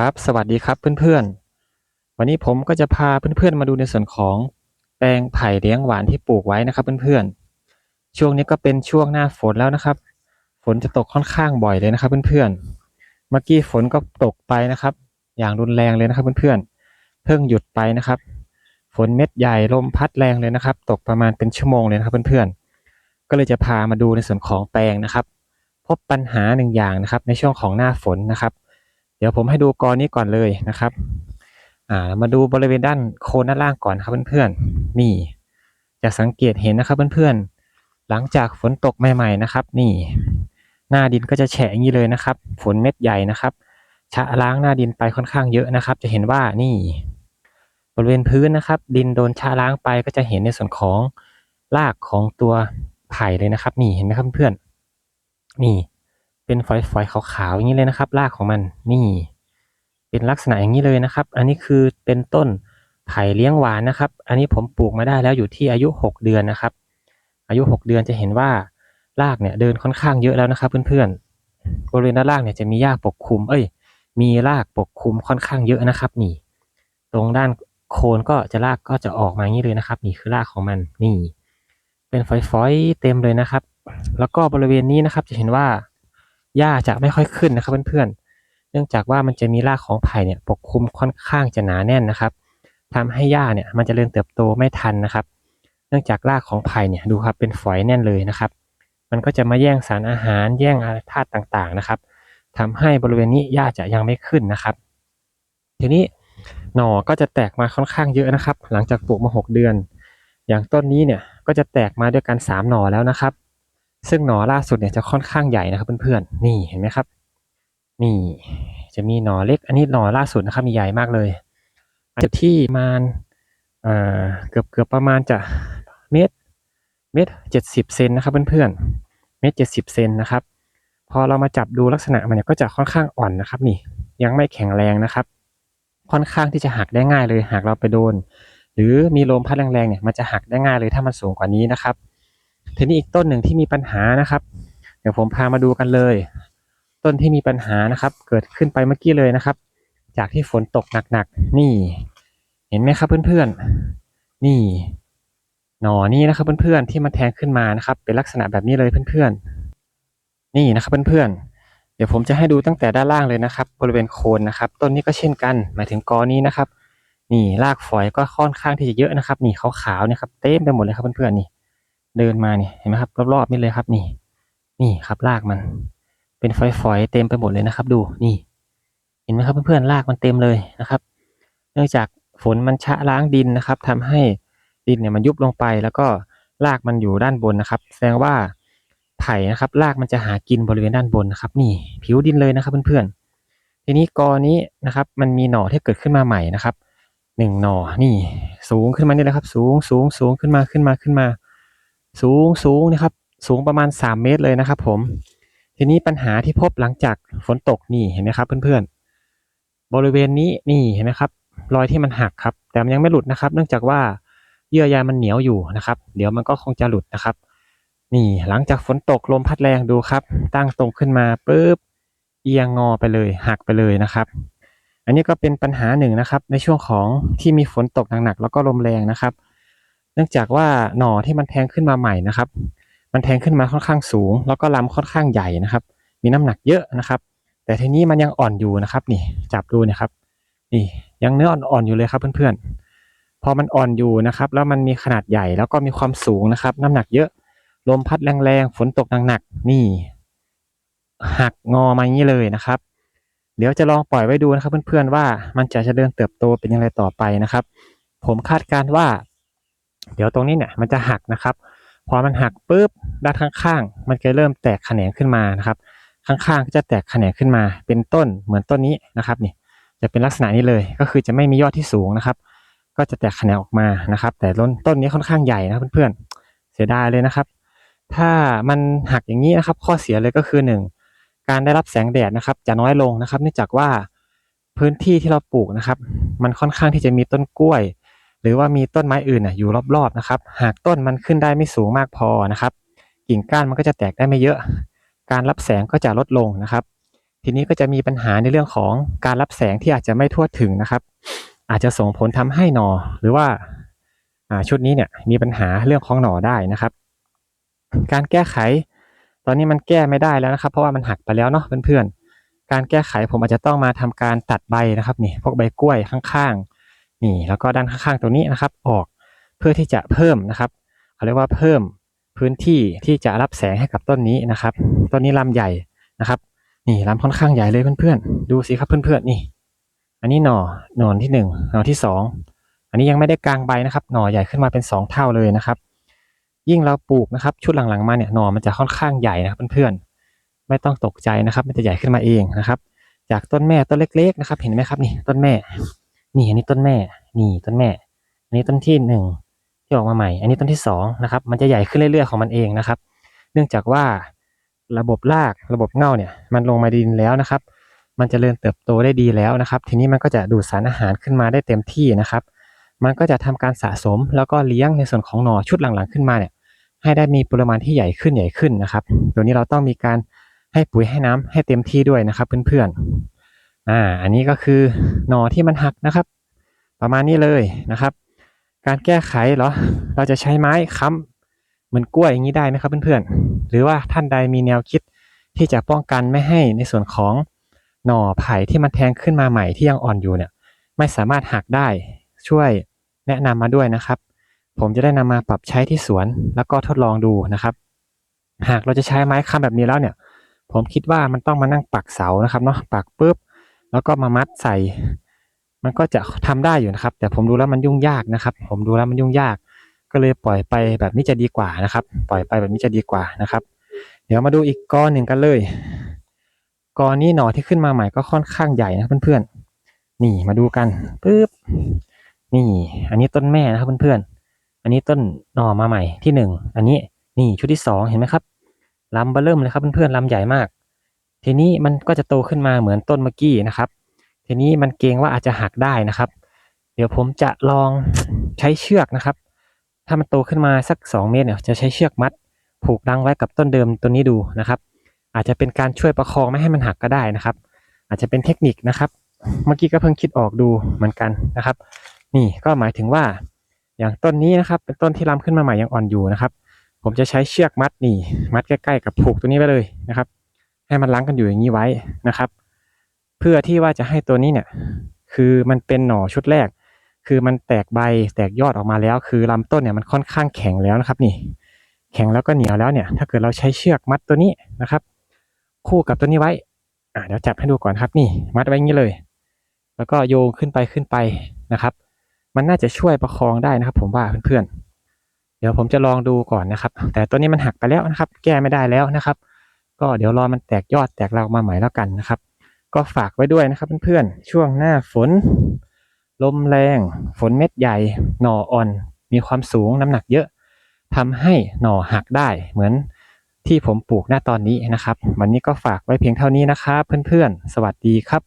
ครับ สวัสดีครับเพื่อนๆ วันนี้ผมก็จะพาเพื่อนๆมาดูในส่วนของแปลงไผ่เลี้ยงหวานที่ปลูกไว้นะครับเพื่อนๆ ช่วงนี้ก็เป็นช่วงหน้าฝนแล้วนะครับ ฝนจะตกค่อนข้างบ่อยเลยนะครับเพื่อนๆ เมื่อกี้ฝนก็ตกไปนะครับ อย่างรุนแรงเลยนะครับเพื่อนๆ เพิ่งหยุดไปนะครับ ฝนเม็ดใหญ่ลมพัดแรงเลยนะครับ ตกประมาณเป็นชั่วโมงเลยนะครับเพื่อนๆ ก็เลยจะพามาดูในส่วนของแปลงนะครับ พบปัญหาหนึ่งอย่างนะครับในช่วงของหน้าฝนนะครับ ดี๋ยวผมให้ดูกรนี้ก่อนเลยนะครับ อ่า มาดูบริเวณด้านโคนด้านล่างก่อนครับเพื่อนๆ นี่ จะสังเกตเห็นนะครับเพื่อนๆ หลังจากฝนตกใหม่ ๆนะครับ นี่ หน้าดินก็จะแฉะอย่างนี้เลยนะครับ ฝนเม็ดใหญ่นะครับ ชะล้างหน้าดินไปค่อนข้างเยอะนะครับ จะเห็นว่านี่ บริเวณพื้นนะครับ ดินโดนชะล้างไปก็จะเห็นในส่วนของรากของตัวไผ่เลยนะครับ นี่เห็นไหมครับเพื่อนๆนี่ เป็นฝอยๆขาวๆอย่างนี้เลยนะครับรากของมันนี่เป็นลักษณะอย่างนี้เลยนะครับ อันนี้คือเป็นต้นไผ่เลี้ยงหวานนะครับ อันนี้ผมปลูกมาได้แล้วอยู่ที่อายุ 6 เดือนนะครับ อายุ 6 เดือนจะเห็นว่ารากเนี่ยเดินค่อนข้างเยอะแล้วนะครับ เพื่อนๆบริเวณด้านล่างเนี่ยจะมีหญ้าปกคลุม เอ้ย มีรากปกคลุมค่อนข้างเยอะนะครับ นี่ ตรงด้านโคนก็จะรากก็จะออกมาอย่างนี้เลยนะครับ นี่คือรากของมันนี่ เป็นฝอยๆเต็มเลยนะครับ แล้วก็บริเวณนี้นะครับจะเห็นว่า หญ้าจะไม่ค่อยขึ้นนะครับเพื่อนๆ เนื่องจากว่ามันจะมีรากของไผ่เนี่ยปกคลุมค่อนข้างจะหนาแน่นนะครับทำให้หญ้าเนี่ยมันจะเริญเติบโตไม่ทันนะครับ เนื่องจากรากของไผ่เนี่ยดูครับเป็นฝอยแน่นเลยนะครับ มันก็จะมาแย่งสารอาหารแย่งธาตุต่างๆนะครับทำให้บริเวณนี้หญ้าจะยังไม่ขึ้นนะครับ ทีนี้หน่อก็จะแตกมาค่อนข้างเยอะนะครับ หลังจากปลูกมา 6 เดือน อย่างต้นนี้เนี่ยก็จะแตกมาด้วยกัน 3 หน่อแล้วนะครับ ซึ่งหนอล่าสุดเนี่ยจะค่อนข้างใหญ่นะครับเพื่อนๆ นี่เห็นไหมครับ นี่จะมีหนอเล็ก อันนี้หนอล่าสุดนะครับมีใหญ่มากเลยอาจจะที่ประมาณเอ่อเกือบเกือบประมาณจะเมตรเมตรเจ็ดสิบเซนนะครับเพื่อนๆ เมตรเจ็ดสิบเซนนะครับ พอเรามาจับดูลักษณะมันเนี่ยก็จะค่อนข้างอ่อนนะครับ นี่ยังไม่แข็งแรงนะครับ ค่อนข้างที่จะหักได้ง่ายเลยหากเราไปโดน หรือมีลมพัดแรงๆเนี่ยมันจะหักได้ง่ายเลยถ้ามันสูงกว่านี้นะครับ ทีนี้อีกต้นหนึ่งที่มีปัญหานะครับ เดี๋ยวผมพามาดูกันเลย ต้นที่มีปัญหานะครับ เกิดขึ้นไปเมื่อกี้เลยนะครับ จากที่ฝนตกหนักๆนี่ เห็นไหมครับเพื่อนๆ นี่ หนอนี่นะครับเพื่อนๆที่มันแทงขึ้นมานะครับ เป็นลักษณะแบบนี้เลยเพื่อนๆ นี่นะครับเพื่อนๆ เดี๋ยวผมจะให้ดูตั้งแต่ด้านล่างเลยนะครับ บริเวณโคนนะครับ ต้นนี้ก็เช่นกัน หมายถึงกอนี้นะครับ นี่รากฝอยก็ค่อนข้างที่จะเยอะนะครับ นี่ขาวๆเนี่ยครับ เต็มไปหมดเลยครับเพื่อนๆนี่ เดินมาเนี่ยเห็นไหมครับรอบๆนี่เลยครับ นี่ นี่ครับรากมัน เป็นฝอยๆเต็มไปหมดเลยนะครับ ดูนี่ เห็นไหมครับเพื่อนๆรากมันเต็มเลยนะครับ เนื่องจากฝนมันชะล้างดินนะครับทำให้ดินเนี่ยมันยุบลงไปแล้วก็รากมันอยู่ด้านบนนะครับ แสดงว่าไผ่นะครับรากมันจะหากินบริเวณด้านบนนะครับ นี่ผิวดินเลยนะครับเพื่อนๆทีนี้กอนี้นะครับ มันมีหน่อที่เกิดขึ้นมาใหม่นะครับหนึ่งหน่อนี่สูงขึ้นมานี่แหละครับ สูงสูงสูงขึ้นมาขึ้นมาขึ้นมา สูงสูงนะครับ สูงประมาณ 3 เมตรเลยนะครับ ผม ทีนี้ปัญหาที่พบหลังจากฝนตกนี่เห็นไหมครับ เพื่อนๆ บริเวณนี้นี่เห็นไหมครับ รอยที่มันหักครับ แต่มันยังไม่หลุดนะครับ เนื่องจากว่าเยื่อใยมันเหนียวอยู่นะครับ เดี๋ยวมันก็คงจะหลุดนะครับ นี่หลังจากฝนตกลมพัดแรงดูครับ ตั้งตรงขึ้นมาปุ๊บเอียงงอไปเลย หักไปเลยนะครับอันนี้ก็เป็นปัญหาหนึ่งนะครับในช่วงของที่มีฝนตกหนักๆแล้วก็ลมแรงนะครับ เนื่องจากว่าหน่อที่มันแทงขึ้นมาใหม่นะครับ มันแทงขึ้นมาค่อนข้างสูง แล้วก็ลำค่อนข้างใหญ่นะครับ มีน้ำหนักเยอะนะครับ แต่ทีนี้มันยังอ่อนอยู่นะครับ นี่จับดูนะครับ นี่ยังเนื้ออ่อนๆอยู่เลยครับเพื่อนๆ พอมันอ่อนอยู่นะครับ แล้วมันมีขนาดใหญ่แล้วก็มีความสูงนะครับ น้ำหนักเยอะ ลมพัดแรงๆ ฝนตกหนักๆ นี่ หักงอมาอย่างนี้เลยนะครับเดี๋ยวจะลองปล่อยไว้ดูนะครับเพื่อนๆว่ามันจะเจริญเติบโตเป็นยังไงต่อไปนะครับ ผมคาดการณ์ว่า เดี๋ยวตรงนี้เนี่ยมันจะหักนะครับ พอมันหักปุ๊บด้านข้างๆ มันจะเริ่มแตกแขนงขึ้นมานะครับ ข้างๆก็จะแตกแขนงขึ้นมา เป็นต้นเหมือนต้นนี้นะครับนี่จะเป็นลักษณะนี้เลยก็คือจะไม่มียอดที่สูงนะครับ ก็จะแตกแขนงออกมานะครับ แต่ต้นต้นนี้ค่อนข้างใหญ่นะเพื่อนๆเสียดายเลยนะครับ ถ้ามันหักอย่างนี้นะครับ ข้อเสียเลยก็คือหนึ่งการได้รับแสงแดดนะครับ จะน้อยลงนะครับ เนื่องจากว่าพื้นที่ที่เราปลูกนะครับ มันค่อนข้างที่จะมีต้นกล้วย หรือว่ามีต้นไม้อื่นอยู่รอบๆนะครับ หากต้นมันขึ้นได้ไม่สูงมากพอนะครับ กิ่งก้านมันก็จะแตกได้ไม่เยอะ การรับแสงก็จะลดลงนะครับ ทีนี้ก็จะมีปัญหาในเรื่องของการรับแสงที่อาจจะไม่ทั่วถึงนะครับ อาจจะส่งผลทำให้หนอหรือว่าชุดนี้เนี่ยมีปัญหาเรื่องของหนอได้นะครับ การแก้ไข ตอนนี้มันแก้ไม่ได้แล้วนะครับ เพราะว่ามันหักไปแล้วเนาะเพื่อนๆการแก้ไขผมอาจจะต้องมาทำการตัดใบนะครับนี่พวกใบกล้วยข้างๆ นี่แล้วก็ด้านข้างๆตรงนี้นะครับ ออกเพื่อที่จะเพิ่มนะครับเขาเรียกว่าเพิ่มพื้นที่ที่จะรับแสงให้กับต้นนี้นะครับ ต้นนี้ลำใหญ่นะครับ นี่ลำค่อนข้างใหญ่เลยเพื่อนๆ ดูสิครับเพื่อนๆนี่ อันนี้หน่อหน่อที่หนึ่งหน่อที่สองอันนี้ยังไม่ได้กลางใบนะครับ หน่อใหญ่ขึ้นมาเป็นสองเท่าเลยนะครับ ยิ่งเราปลูกนะครับ ชุดหลังๆมาเนี่ยหน่อมันจะค่อนข้างใหญ่นะครับเพื่อนๆไม่ต้องตกใจนะครับ มันจะใหญ่ขึ้นมาเองนะครับ จากต้นแม่ต้นเล็ก ๆ นะครับ เห็นไหมครับนี่ต้นแม่ นี่อันนี้ต้นแม่ นี่ต้นแม่ อันนี้ต้นที่หนึ่งที่ออกมาใหม่ อันนี้ต้นที่สองนะครับ มันจะใหญ่ขึ้นเรื่อยๆของมันเองนะครับ เนื่องจากว่าระบบราก ระบบเง่าเนี่ย มันลงมาดินแล้วนะครับ มันจเจริญเติบโตได้ดีแล้วนะครับ ทีนี้มันก็จะดูดสารอาหารขึ้นมาได้เต็มที่นะครับ มันก็จะทำการสะสมแล้วก็เลี้ยงในส่วนของหน่อชุดหลังๆขึ้นมาเนี่ย ให้ได้มีปริมาณที่ใหญ่ขึ้นใหญ่ขึ้นนะครับ ตัวนี้เราต้องมีการให้ปุ๋ยให้น้ำให้เต็มที่ด้วยนะครับ เพื่อนๆ อ่า อันนี้ก็คือหน่อที่มันหักนะครับ ประมาณนี้เลยนะครับ การแก้ไขเหรอ เราจะใช้ไม้ค้ำเหมือนกล้วยอย่างนี้ได้ไหมครับเพื่อนๆ หรือว่าท่านใดมีแนวคิดที่จะป้องกันไม่ให้ในส่วนของหน่อไผ่ที่มันแทงขึ้นมาใหม่ที่ยังอ่อนอยู่เนี่ย ไม่สามารถหักได้ช่วยแนะนำมาด้วยนะครับ ผมจะได้นำมาปรับใช้ที่สวนแล้วก็ทดลองดูนะครับ หากเราจะใช้ไม้ค้ำแบบนี้แล้วเนี่ย ผมคิดว่ามันต้องมานั่งปักเสานะครับเนาะปักปุ๊บ แล้วก็มามัดใส่ มันก็จะทำได้อยู่นะครับ แต่ผมดูแล้วมันยุ่งยากนะครับ ผมดูแล้วมันยุ่งยาก ก็เลยปล่อยไปแบบนี้จะดีกว่านะครับ ปล่อยไปแบบนี้จะดีกว่านะครับ เดี๋ยวมาดูอีกก้อนหนึ่งกันเลยก้อนนี้หน่อที่ขึ้นมาใหม่ก็ค่อนข้างใหญ่นะเพื่อนๆนี่มาดูกันปุ๊บนี่ อันนี้ต้นแม่นะครับเพื่อนๆอันนี้ต้นหน่อมาใหม่ที่หนึ่งอันนี้นี่ชุดที่สองเห็นไหมครับลำเบ้อเริ่มเลยครับเพื่อนๆลำใหญ่มาก ทีนี้มันก็จะโตขึ้นมาเหมือนต้นเมื่อกี้นะครับ ทีนี้มันเกรงว่าอาจจะหักได้นะครับ เดี๋ยวผมจะลองใช้เชือกนะครับ ถ้ามันโตขึ้นมาสักสองเมตรเนี่ยจะใช้เชือกมัด ผูกดังไว้กับต้นเดิมตัวนี้ดูนะครับ อาจจะเป็นการช่วยประคองไม่ให้มันหักก็ได้นะครับ อาจจะเป็นเทคนิคนะครับ เมื่อกี้ก็เพิ่งคิดออกดูเหมือนกันนะครับ นี่ก็หมายถึงว่า อย่างต้นนี้นะครับ เป็นต้นที่ลำขึ้นมาใหม่ยังอ่อนอยู่นะครับ ผมจะใช้เชือกมัดนี่ มัดใกล้ๆกับผูกตัวนี้ไปเลยนะครับ ให้มันล้างกันอยู่อย่างนี้ไว้นะครับ เพื่อที่ว่าจะให้ตัวนี้เนี่ย คือมันเป็นหน่อชุดแรก คือมันแตกใบแตกยอดออกมาแล้ว คือลำต้นเนี่ยมันค่อนข้างแข็งแล้วนะครับ นี่ แข็งแล้วก็เหนียวแล้วเนี่ย ถ้าเกิดเราใช้เชือกมัดตัวนี้นะครับ คู่กับตัวนี้ไว้อ่าเดี๋ยวจับให้ดูก่อนครับนี่ มัดไว้อย่างนี้เลย แล้วก็โยงขึ้นไปขึ้นไปนะครับ มันน่าจะช่วยประคองได้นะครับ ผมว่าเพื่อนๆเดี๋ยวผมจะลองดูก่อนนะครับ แต่ตัวนี้มันหักไปแล้วนะครับ แก้ไม่ได้แล้วนะครับ ก็เดี๋ยวรอมันแตกยอดแตกรากมาใหม่แล้วกันนะครับ ก็ฝากไว้ด้วยนะครับเพื่อนๆช่วงหน้าฝน ลมแรง ฝนเม็ดใหญ่ หน่ออ่อน มีความสูงน้ำหนักเยอะทำให้หน่อหักได้เหมือนที่ผมปลูกหน้าตอนนี้นะครับ วันนี้ก็ฝากไว้เพียงเท่านี้นะครับเพื่อนๆ สวัสดีครับ